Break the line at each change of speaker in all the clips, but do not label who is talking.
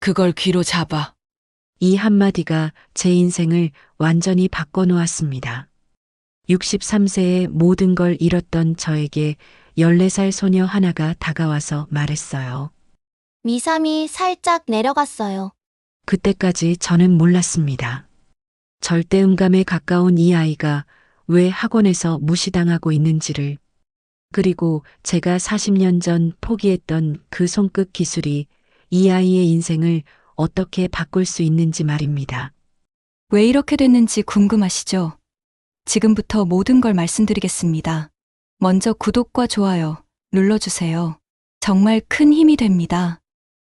그걸 귀로 잡아.
이 한마디가 제 인생을 완전히 바꿔놓았습니다. 63세에 모든 걸 잃었던 저에게 14살 소녀 하나가 다가와서 말했어요.
미삼이 살짝 내려갔어요.
그때까지 저는 몰랐습니다. 절대음감에 가까운 이 아이가 왜 학원에서 무시당하고 있는지를, 그리고 제가 40년 전 포기했던 그 손끝 기술이 이 아이의 인생을 어떻게 바꿀 수 있는지 말입니다.
왜 이렇게 됐는지 궁금하시죠? 지금부터 모든 걸 말씀드리겠습니다. 먼저 구독과 좋아요 눌러주세요. 정말 큰 힘이 됩니다.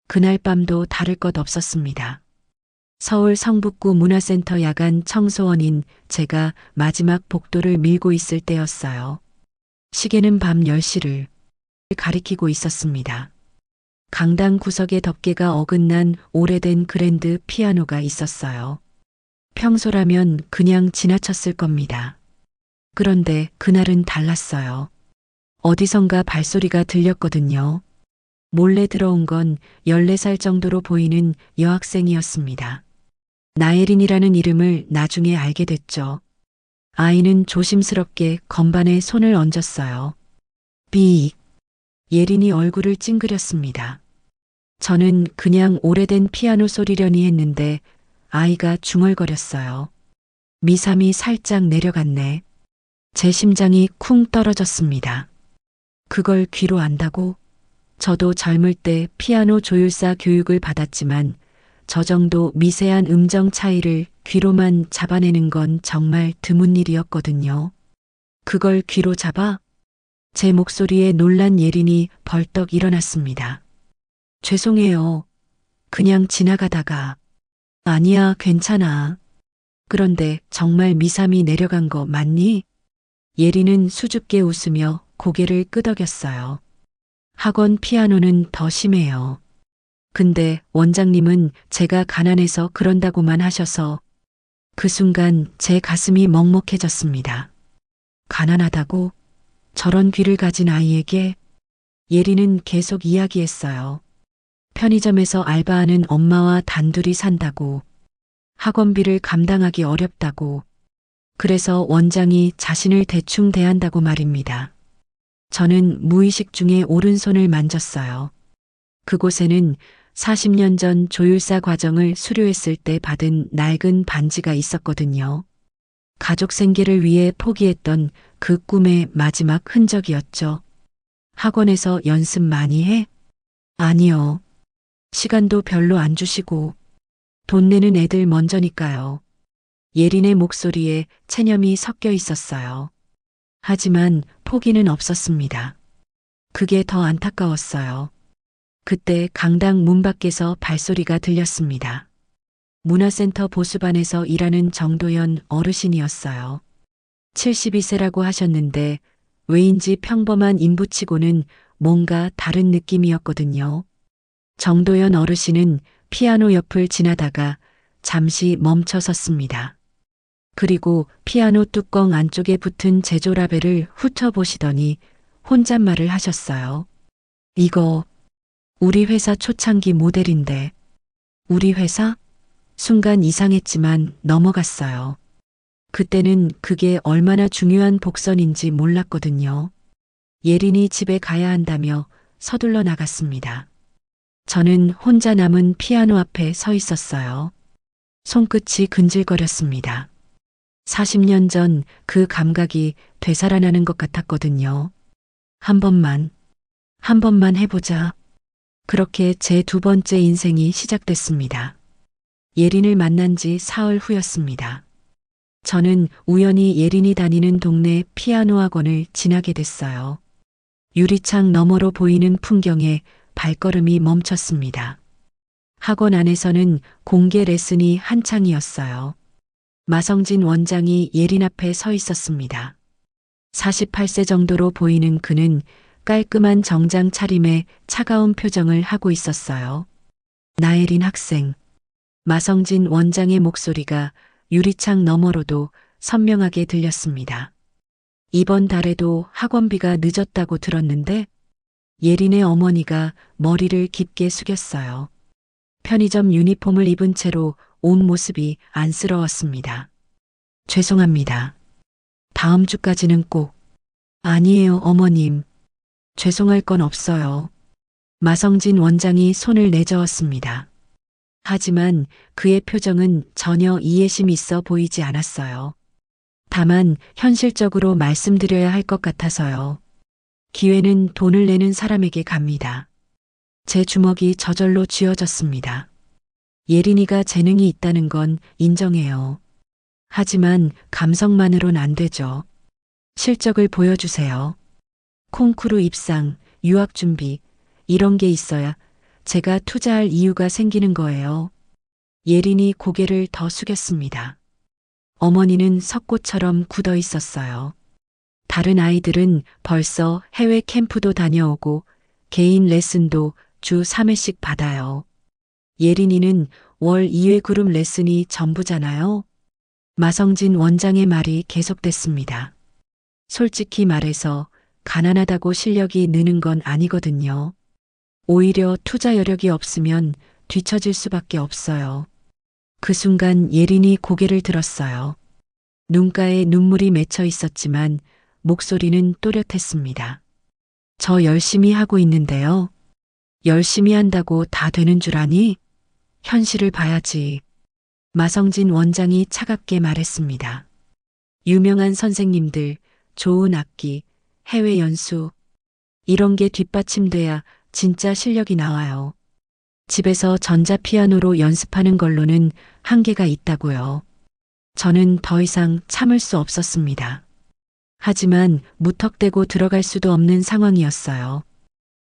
그날 밤도 다를 것 없었습니다. 서울 성북구 문화센터 야간 청소원인 제가 마지막 복도를 밀고 있을 때였어요. 시계는 밤 10시를 가리키고 있었습니다. 강당 구석에 덮개가 어긋난 오래된 그랜드 피아노가 있었어요. 평소라면 그냥 지나쳤을 겁니다. 그런데 그날은 달랐어요. 어디선가 발소리가 들렸거든요. 몰래 들어온 건 14살 정도로 보이는 여학생이었습니다. 나예린이라는 이름을 나중에 알게 됐죠. 아이는 조심스럽게 건반에 손을 얹었어요. 삐. 예린이 얼굴을 찡그렸습니다. 저는 그냥 오래된 피아노 소리려니 했는데 아이가 중얼거렸어요. 미삼이 살짝 내려갔네. 제 심장이 쿵 떨어졌습니다. 그걸 귀로 안다고? 저도 젊을 때 피아노 조율사 교육을 받았지만 저 정도 미세한 음정 차이를 귀로만 잡아내는 건 정말 드문 일이었거든요. 그걸 귀로 잡아? 제 목소리에 놀란 예린이 벌떡 일어났습니다. 죄송해요. 그냥 지나가다가. 아니야, 괜찮아. 그런데 정말 미삼이 내려간 거 맞니? 예린은 수줍게 웃으며 고개를 끄덕였어요. 학원 피아노는 더 심해요. 근데 원장님은 제가 가난해서 그런다고만 하셔서 그 순간 제 가슴이 먹먹해졌습니다. 가난하다고? 저런 귀를 가진 아이에게 예리는 계속 이야기했어요. 편의점에서 알바하는 엄마와 단둘이 산다고 학원비를 감당하기 어렵다고 그래서 원장이 자신을 대충 대한다고 말입니다. 저는 무의식 중에 오른손을 만졌어요. 그곳에는 40년 전 조율사 과정을 수료했을 때 받은 낡은 반지가 있었거든요. 가족 생계를 위해 포기했던 그 꿈의 마지막 흔적이었죠. 학원에서 연습 많이 해? 아니요. 시간도 별로 안 주시고 돈 내는 애들 먼저니까요. 예린의 목소리에 체념이 섞여 있었어요. 하지만 포기는 없었습니다. 그게 더 안타까웠어요. 그때 강당 문 밖에서 발소리가 들렸습니다. 문화센터 보수반에서 일하는 정도연 어르신이었어요. 72세라고 하셨는데 왜인지 평범한 인부치고는 뭔가 다른 느낌이었거든요. 정도연 어르신은 피아노 옆을 지나다가 잠시 멈춰 섰습니다. 그리고 피아노 뚜껑 안쪽에 붙은 제조라벨을 훑어보시더니 혼잣말을 하셨어요. 이거 우리 회사 초창기 모델인데 우리 회사? 순간 이상했지만 넘어갔어요. 그때는 그게 얼마나 중요한 복선인지 몰랐거든요. 예린이 집에 가야 한다며 서둘러 나갔습니다. 저는 혼자 남은 피아노 앞에 서 있었어요. 손끝이 근질거렸습니다. 40년 전 그 감각이 되살아나는 것 같았거든요. 한 번만, 한 번만 해보자. 그렇게 제 두 번째 인생이 시작됐습니다. 예린을 만난 지 사흘 후였습니다. 저는 우연히 예린이 다니는 동네 피아노 학원을 지나게 됐어요. 유리창 너머로 보이는 풍경에 발걸음이 멈췄습니다. 학원 안에서는 공개 레슨이 한창이었어요. 마성진 원장이 예린 앞에 서 있었습니다. 48세 정도로 보이는 그는 깔끔한 정장 차림에 차가운 표정을 하고 있었어요. 나예린 학생. 마성진 원장의 목소리가 유리창 너머로도 선명하게 들렸습니다. 이번 달에도 학원비가 늦었다고 들었는데 예린의 어머니가 머리를 깊게 숙였어요. 편의점 유니폼을 입은 채로 온 모습이 안쓰러웠습니다. 죄송합니다. 다음 주까지는 꼭. 아니에요, 어머님. 죄송할 건 없어요. 마성진 원장이 손을 내저었습니다. 하지만 그의 표정은 전혀 이해심 있어 보이지 않았어요. 다만 현실적으로 말씀드려야 할 것 같아서요. 기회는 돈을 내는 사람에게 갑니다. 제 주먹이 저절로 쥐어졌습니다. 예린이가 재능이 있다는 건 인정해요. 하지만 감성만으론 안 되죠. 실적을 보여주세요. 콩쿠르 입상, 유학 준비, 이런 게 있어야 제가 투자할 이유가 생기는 거예요. 예린이 고개를 더 숙였습니다. 어머니는 석고처럼 굳어 있었어요. 다른 아이들은 벌써 해외 캠프도 다녀오고 개인 레슨도 주 3회씩 받아요. 예린이는 월 2회 그룹 레슨이 전부잖아요. 마성진 원장의 말이 계속됐습니다. 솔직히 말해서 가난하다고 실력이 느는 건 아니거든요. 오히려 투자 여력이 없으면 뒤처질 수밖에 없어요. 그 순간 예린이 고개를 들었어요. 눈가에 눈물이 맺혀 있었지만 목소리는 또렷했습니다. 저 열심히 하고 있는데요. 열심히 한다고 다 되는 줄 아니? 현실을 봐야지. 마성진 원장이 차갑게 말했습니다. 유명한 선생님들, 좋은 악기, 해외 연수, 이런 게 뒷받침돼야 진짜 실력이 나와요. 집에서 전자피아노로 연습하는 걸로는 한계가 있다고요. 저는 더 이상 참을 수 없었습니다. 하지만 무턱대고 들어갈 수도 없는 상황이었어요.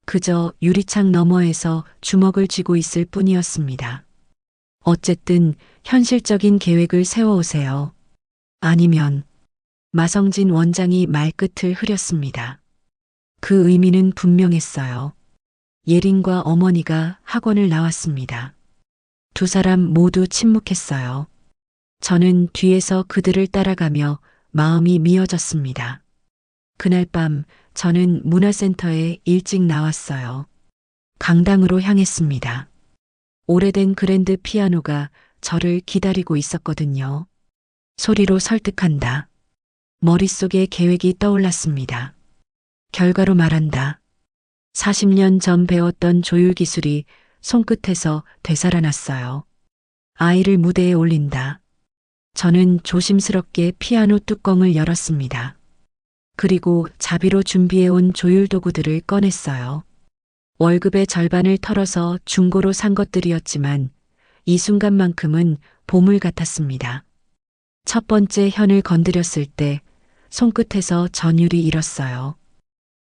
그저 유리창 너머에서 주먹을 쥐고 있을 뿐이었습니다. 어쨌든 현실적인 계획을 세워오세요. 아니면 마성진 원장이 말끝을 흐렸습니다. 그 의미는 분명했어요. 예린과 어머니가 학원을 나왔습니다. 두 사람 모두 침묵했어요. 저는 뒤에서 그들을 따라가며 마음이 미어졌습니다. 그날 밤 저는 문화센터에 일찍 나왔어요. 강당으로 향했습니다. 오래된 그랜드 피아노가 저를 기다리고 있었거든요. 소리로 설득한다. 머릿속에 계획이 떠올랐습니다. 결과로 말한다. 40년 전 배웠던 조율 기술이 손끝에서 되살아났어요. 아이를 무대에 올린다. 저는 조심스럽게 피아노 뚜껑을 열었습니다. 그리고 자비로 준비해온 조율 도구들을 꺼냈어요. 월급의 절반을 털어서 중고로 산 것들이었지만 이 순간만큼은 보물 같았습니다. 첫 번째 현을 건드렸을 때 손끝에서 전율이 일었어요.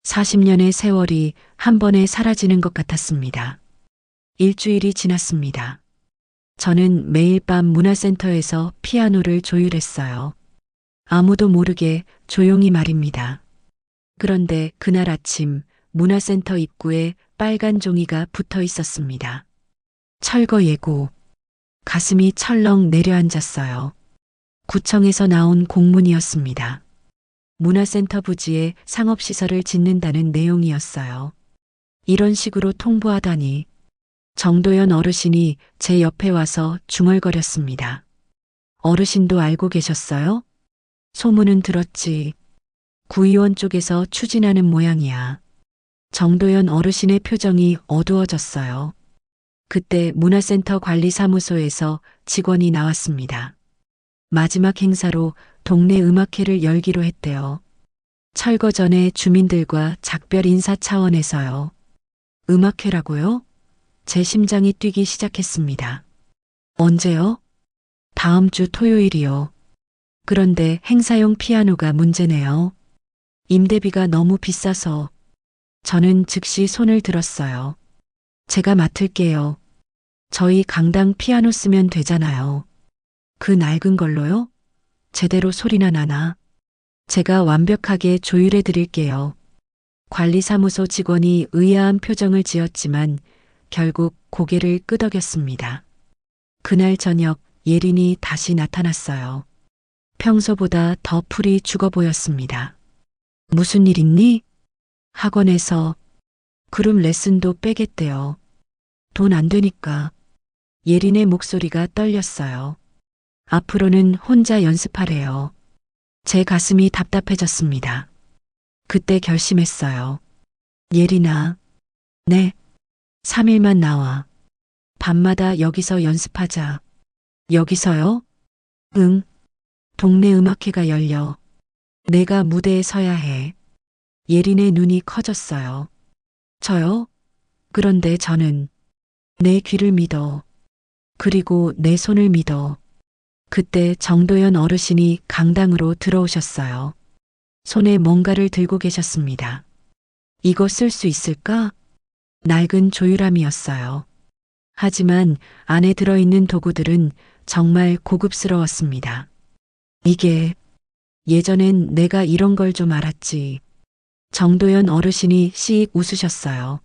40년의 세월이 한 번에 사라지는 것 같았습니다. 일주일이 지났습니다. 저는 매일 밤 문화센터에서 피아노를 조율했어요. 아무도 모르게 조용히 말입니다. 그런데 그날 아침 문화센터 입구에 빨간 종이가 붙어 있었습니다. 철거 예고. 가슴이 철렁 내려앉았어요. 구청에서 나온 공문이었습니다. 문화센터 부지에 상업시설을 짓는다는 내용이었어요. 이런 식으로 통보하다니 정도연 어르신이 제 옆에 와서 중얼거렸습니다. 어르신도 알고 계셨어요? 소문은 들었지. 구의원 쪽에서 추진하는 모양이야. 정도연 어르신의 표정이 어두워졌어요. 그때 문화센터 관리사무소에서 직원이 나왔습니다. 마지막 행사로 동네 음악회를 열기로 했대요. 철거 전에 주민들과 작별 인사 차원에서요. 음악회라고요? 제 심장이 뛰기 시작했습니다. 언제요? 다음 주 토요일이요. 그런데 행사용 피아노가 문제네요. 임대비가 너무 비싸서 저는 즉시 손을 들었어요. 제가 맡을게요. 저희 강당 피아노 쓰면 되잖아요. 그 낡은 걸로요? 제대로 소리나 나나. 제가 완벽하게 조율해 드릴게요. 관리사무소 직원이 의아한 표정을 지었지만 결국 고개를 끄덕였습니다. 그날 저녁 예린이 다시 나타났어요. 평소보다 더 풀이 죽어 보였습니다. 무슨 일 있니? 학원에서 그룹 레슨도 빼겠대요. 돈 안 되니까 예린의 목소리가 떨렸어요. 앞으로는 혼자 연습하래요. 제 가슴이 답답해졌습니다. 그때 결심했어요. 예린아. 네. 3일만 나와. 밤마다 여기서 연습하자. 여기서요? 응. 동네 음악회가 열려. 내가 무대에 서야 해. 예린의 눈이 커졌어요. 저요? 그런데 저는 내 귀를 믿어. 그리고 내 손을 믿어. 그때 정도연 어르신이 강당으로 들어오셨어요. 손에 뭔가를 들고 계셨습니다. 이거 쓸 수 있을까? 낡은 조율함이었어요. 하지만 안에 들어있는 도구들은 정말 고급스러웠습니다. 이게 예전엔 내가 이런 걸 좀 알았지. 정도연 어르신이 씩 웃으셨어요.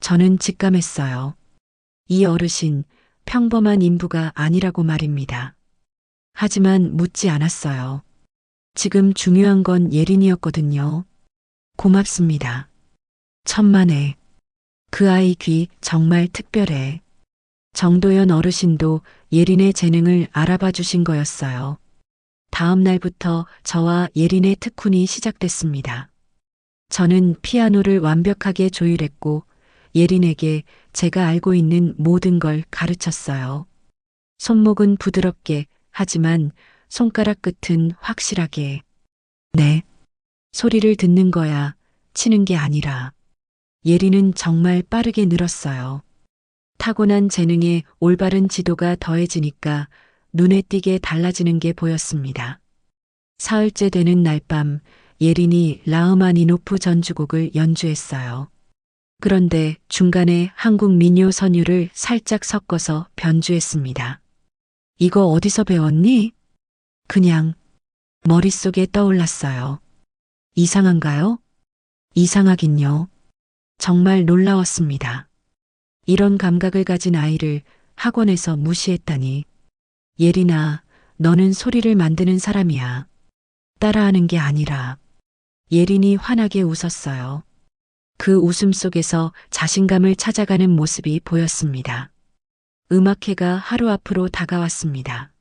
저는 직감했어요. 이 어르신 평범한 인부가 아니라고 말입니다. 하지만 묻지 않았어요. 지금 중요한 건 예린이었거든요. 고맙습니다. 천만에. 그 아이 귀 정말 특별해. 정도연 어르신도 예린의 재능을 알아봐 주신 거였어요. 다음 날부터 저와 예린의 특훈이 시작됐습니다. 저는 피아노를 완벽하게 조율했고 예린에게 제가 알고 있는 모든 걸 가르쳤어요. 손목은 부드럽게 하지만 손가락 끝은 확실하게. 네. 소리를 듣는 거야. 치는 게 아니라. 예린은 정말 빠르게 늘었어요. 타고난 재능에 올바른 지도가 더해지니까 눈에 띄게 달라지는 게 보였습니다. 사흘째 되는 날밤 예린이 라흐마니노프 전주곡을 연주했어요. 그런데 중간에 한국 민요 선율을 살짝 섞어서 변주했습니다. 이거 어디서 배웠니? 그냥 머릿속에 떠올랐어요. 이상한가요? 이상하긴요. 정말 놀라웠습니다. 이런 감각을 가진 아이를 학원에서 무시했다니. 예린아, 너는 소리를 만드는 사람이야. 따라하는 게 아니라. 예린이 환하게 웃었어요. 그 웃음 속에서 자신감을 찾아가는 모습이 보였습니다. 음악회가 하루 앞으로 다가왔습니다.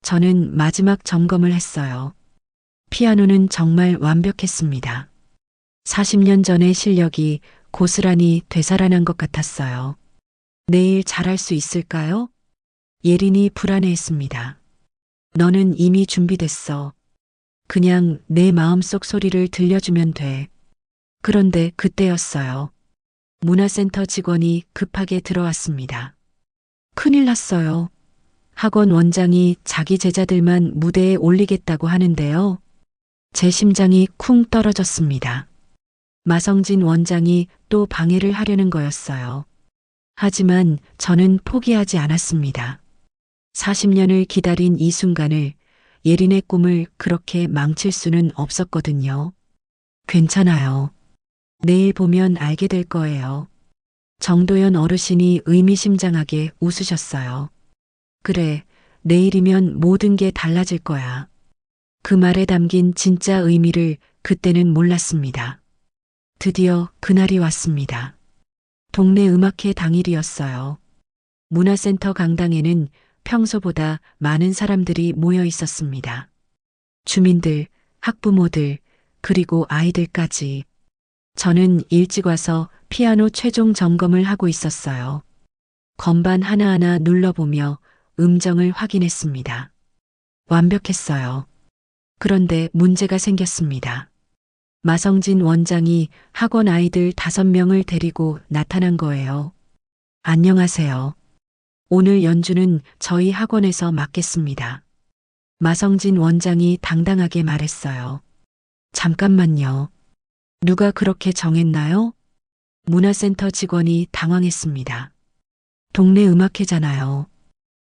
저는 마지막 점검을 했어요. 피아노는 정말 완벽했습니다. 40년 전의 실력이 고스란히 되살아난 것 같았어요. 내일 잘할 수 있을까요? 예린이 불안해했습니다. 너는 이미 준비됐어. 그냥 내 마음속 소리를 들려주면 돼. 그런데 그때였어요. 문화센터 직원이 급하게 들어왔습니다. 큰일 났어요. 학원 원장이 자기 제자들만 무대에 올리겠다고 하는데요. 제 심장이 쿵 떨어졌습니다. 마성진 원장이 또 방해를 하려는 거였어요. 하지만 저는 포기하지 않았습니다. 40년을 기다린 이 순간을 예린의 꿈을 그렇게 망칠 수는 없었거든요. 괜찮아요. 내일 보면 알게 될 거예요. 정도연 어르신이 의미심장하게 웃으셨어요. 그래, 내일이면 모든 게 달라질 거야. 그 말에 담긴 진짜 의미를 그때는 몰랐습니다. 드디어 그날이 왔습니다. 동네 음악회 당일이었어요. 문화센터 강당에는 평소보다 많은 사람들이 모여 있었습니다. 주민들, 학부모들, 그리고 아이들까지. 저는 일찍 와서 피아노 최종 점검을 하고 있었어요. 건반 하나하나 눌러보며 음정을 확인했습니다. 완벽했어요. 그런데 문제가 생겼습니다. 마성진 원장이 학원 아이들 다섯 명을 데리고 나타난 거예요. 안녕하세요. 오늘 연주는 저희 학원에서 맡겠습니다. 마성진 원장이 당당하게 말했어요. 잠깐만요. 누가 그렇게 정했나요? 문화센터 직원이 당황했습니다. 동네 음악회잖아요.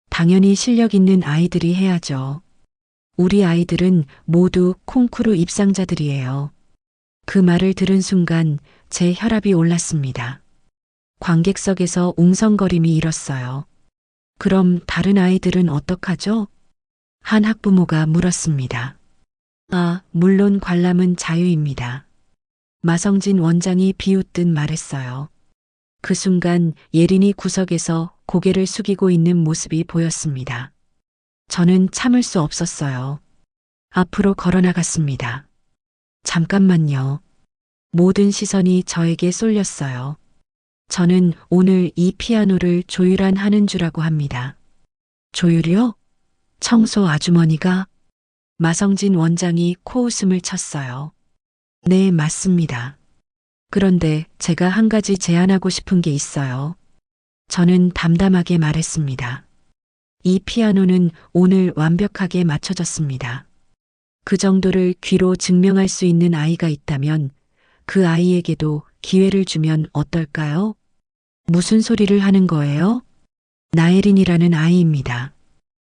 당연히 실력 있는 아이들이 해야죠. 우리 아이들은 모두 콩쿠르 입상자들이에요. 그 말을 들은 순간 제 혈압이 올랐습니다. 관객석에서 웅성거림이 일었어요. 그럼 다른 아이들은 어떡하죠? 한 학부모가 물었습니다. 아, 물론 관람은 자유입니다. 마성진 원장이 비웃듯 말했어요. 그 순간 예린이 구석에서 고개를 숙이고 있는 모습이 보였습니다. 저는 참을 수 없었어요. 앞으로 걸어 나갔습니다. 잠깐만요. 모든 시선이 저에게 쏠렸어요. 저는 오늘 이 피아노를 조율한 하는 주라고 합니다. 조율이요? 청소 아주머니가? 마성진 원장이 코웃음을 쳤어요. 네, 맞습니다. 그런데 제가 한 가지 제안하고 싶은 게 있어요. 저는 담담하게 말했습니다. 이 피아노는 오늘 완벽하게 맞춰졌습니다. 그 정도를 귀로 증명할 수 있는 아이가 있다면 그 아이에게도 기회를 주면 어떨까요? 무슨 소리를 하는 거예요? 나혜린이라는 아이입니다.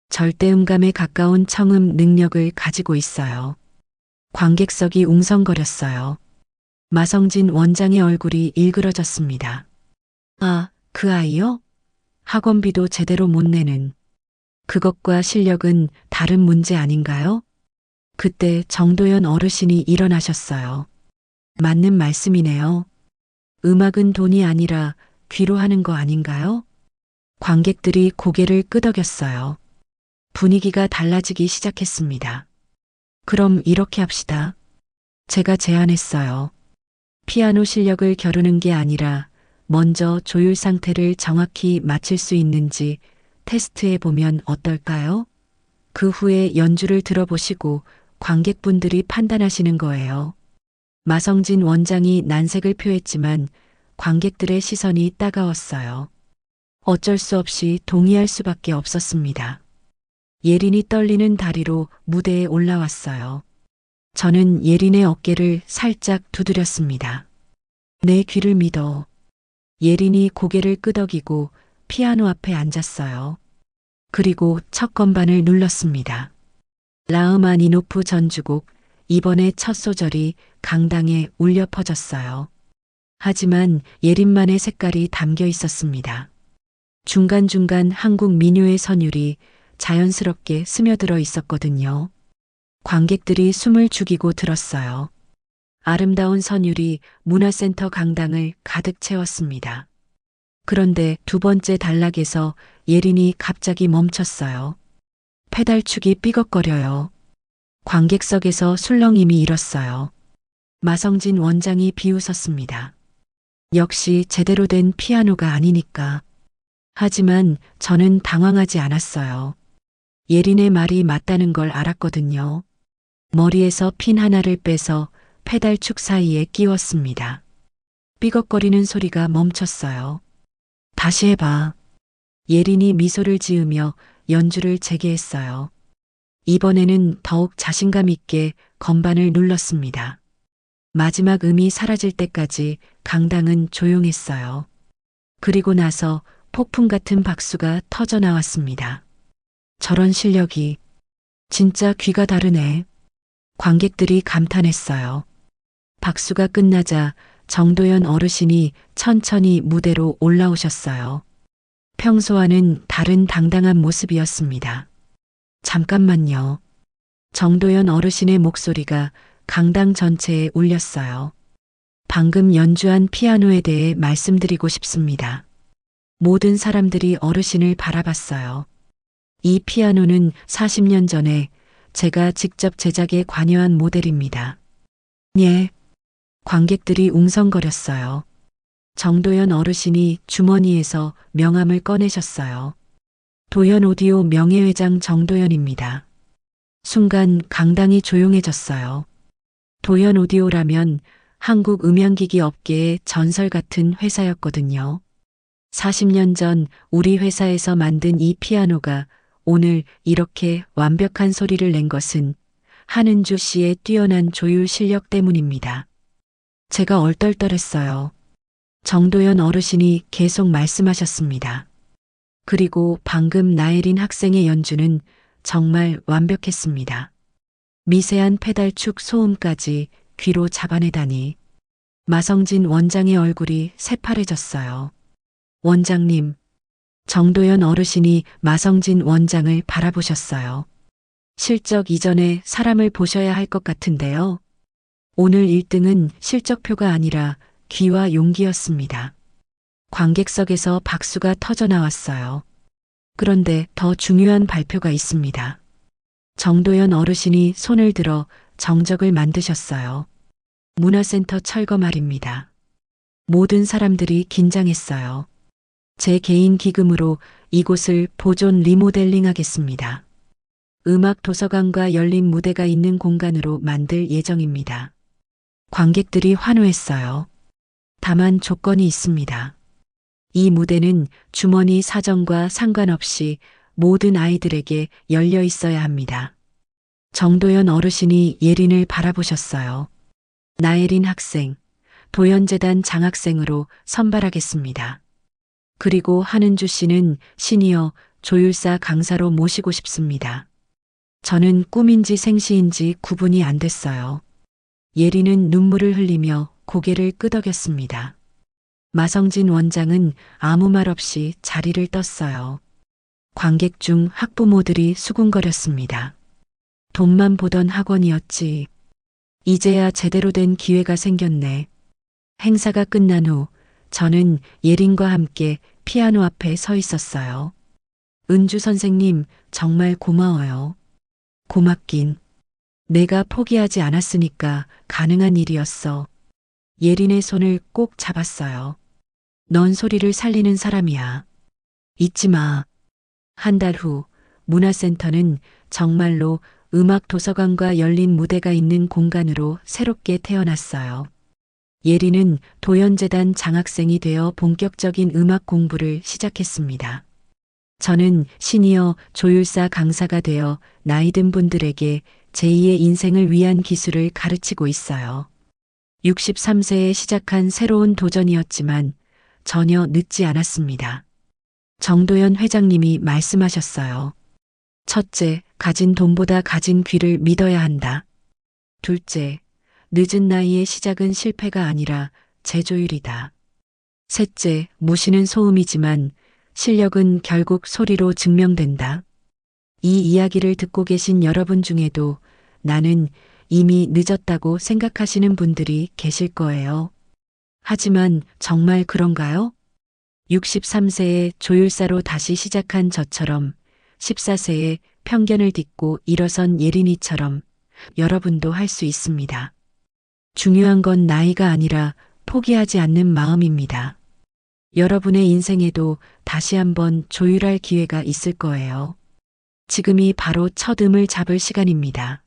절대음감에 가까운 청음 능력을 가지고 있어요. 관객석이 웅성거렸어요. 마성진 원장의 얼굴이 일그러졌습니다. 아, 그 아이요? 학원비도 제대로 못 내는. 그것과 실력은 다른 문제 아닌가요? 그때 정도연 어르신이 일어나셨어요. 맞는 말씀이네요. 음악은 돈이 아니라 귀로 하는 거 아닌가요? 관객들이 고개를 끄덕였어요. 분위기가 달라지기 시작했습니다. 그럼 이렇게 합시다. 제가 제안했어요. 피아노 실력을 겨루는 게 아니라 먼저 조율 상태를 정확히 맞출 수 있는지 테스트해 보면 어떨까요? 그 후에 연주를 들어보시고 관객분들이 판단하시는 거예요. 마성진 원장이 난색을 표했지만 관객들의 시선이 따가웠어요. 어쩔 수 없이 동의할 수밖에 없었습니다. 예린이 떨리는 다리로 무대에 올라왔어요. 저는 예린의 어깨를 살짝 두드렸습니다. 내 귀를 믿어. 예린이 고개를 끄덕이고 피아노 앞에 앉았어요. 그리고 첫 건반을 눌렀습니다. 라흐마니노프 전주곡 이번에 첫 소절이 강당에 울려 퍼졌어요. 하지만 예린만의 색깔이 담겨 있었습니다. 중간중간 한국 민요의 선율이 자연스럽게 스며들어 있었거든요. 관객들이 숨을 죽이고 들었어요. 아름다운 선율이 문화센터 강당을 가득 채웠습니다. 그런데 두 번째 단락에서 예린이 갑자기 멈췄어요. 페달축이 삐걱거려요. 관객석에서 술렁임이 일었어요. 마성진 원장이 비웃었습니다. 역시 제대로 된 피아노가 아니니까. 하지만 저는 당황하지 않았어요. 예린의 말이 맞다는 걸 알았거든요. 머리에서 핀 하나를 빼서 페달축 사이에 끼웠습니다. 삐걱거리는 소리가 멈췄어요. 다시 해봐. 예린이 미소를 지으며 연주를 재개했어요. 이번에는 더욱 자신감 있게 건반을 눌렀습니다. 마지막 음이 사라질 때까지 강당은 조용했어요. 그리고 나서 폭풍 같은 박수가 터져 나왔습니다. 저런 실력이 진짜 귀가 다르네. 관객들이 감탄했어요. 박수가 끝나자 정도연 어르신이 천천히 무대로 올라오셨어요. 평소와는 다른 당당한 모습이었습니다. 잠깐만요. 정도연 어르신의 목소리가 강당 전체에 울렸어요. 방금 연주한 피아노에 대해 말씀드리고 싶습니다. 모든 사람들이 어르신을 바라봤어요. 이 피아노는 40년 전에 제가 직접 제작에 관여한 모델입니다. 예. 관객들이 웅성거렸어요. 정도연 어르신이 주머니에서 명함을 꺼내셨어요. 도연 오디오 명예회장 정도연입니다. 순간 강당이 조용해졌어요. 도연 오디오라면 한국 음향기기 업계의 전설 같은 회사였거든요. 40년 전 우리 회사에서 만든 이 피아노가 오늘 이렇게 완벽한 소리를 낸 것은 한은주 씨의 뛰어난 조율 실력 때문입니다. 제가 얼떨떨했어요. 정도연 어르신이 계속 말씀하셨습니다. 그리고 방금 나혜린 학생의 연주는 정말 완벽했습니다. 미세한 페달축 소음까지 귀로 잡아내다니. 마성진 원장의 얼굴이 새파래졌어요. 원장님, 정도연 어르신이 마성진 원장을 바라보셨어요. 실적 이전에 사람을 보셔야 할 것 같은데요. 오늘 1등은 실적표가 아니라 귀와 용기였습니다. 관객석에서 박수가 터져 나왔어요. 그런데 더 중요한 발표가 있습니다. 정도연 어르신이 손을 들어 정적을 만드셨어요. 문화센터 철거 말입니다. 모든 사람들이 긴장했어요. 제 개인 기금으로 이곳을 보존 리모델링 하겠습니다. 음악 도서관과 열린 무대가 있는 공간으로 만들 예정입니다. 관객들이 환호했어요. 다만 조건이 있습니다. 이 무대는 주머니 사정과 상관없이 모든 아이들에게 열려 있어야 합니다. 정도연 어르신이 예린을 바라보셨어요. 나예린 학생, 도연재단 장학생으로 선발하겠습니다. 그리고 한은주 씨는 시니어 조율사 강사로 모시고 싶습니다. 저는 꿈인지 생시인지 구분이 안 됐어요. 예린은 눈물을 흘리며 고개를 끄덕였습니다. 마성진 원장은 아무 말 없이 자리를 떴어요. 관객 중 학부모들이 수군거렸습니다. 돈만 보던 학원이었지. 이제야 제대로 된 기회가 생겼네. 행사가 끝난 후 저는 예린과 함께 피아노 앞에 서 있었어요. 은주 선생님, 정말 고마워요. 고맙긴. 내가 포기하지 않았으니까 가능한 일이었어. 예린의 손을 꼭 잡았어요. 넌 소리를 살리는 사람이야. 잊지 마. 한 달 후 문화센터는 정말로 음악 도서관과 열린 무대가 있는 공간으로 새롭게 태어났어요. 예린은 도연재단 장학생이 되어 본격적인 음악 공부를 시작했습니다. 저는 시니어 조율사 강사가 되어 나이든 분들에게 제2의 인생을 위한 기술을 가르치고 있어요. 63세에 시작한 새로운 도전이었지만 전혀 늦지 않았습니다. 정도연 회장님이 말씀하셨어요. 첫째, 가진 돈보다 가진 귀를 믿어야 한다. 둘째, 늦은 나이의 시작은 실패가 아니라 재조율이다. 셋째, 무시는 소음이지만 실력은 결국 소리로 증명된다. 이 이야기를 듣고 계신 여러분 중에도 나는 이미 늦었다고 생각하시는 분들이 계실 거예요. 하지만 정말 그런가요? 63세에 조율사로 다시 시작한 저처럼 14세에 편견을 딛고 일어선 예린이처럼 여러분도 할 수 있습니다. 중요한 건 나이가 아니라 포기하지 않는 마음입니다. 여러분의 인생에도 다시 한번 조율할 기회가 있을 거예요. 지금이 바로 첫 음을 잡을 시간입니다.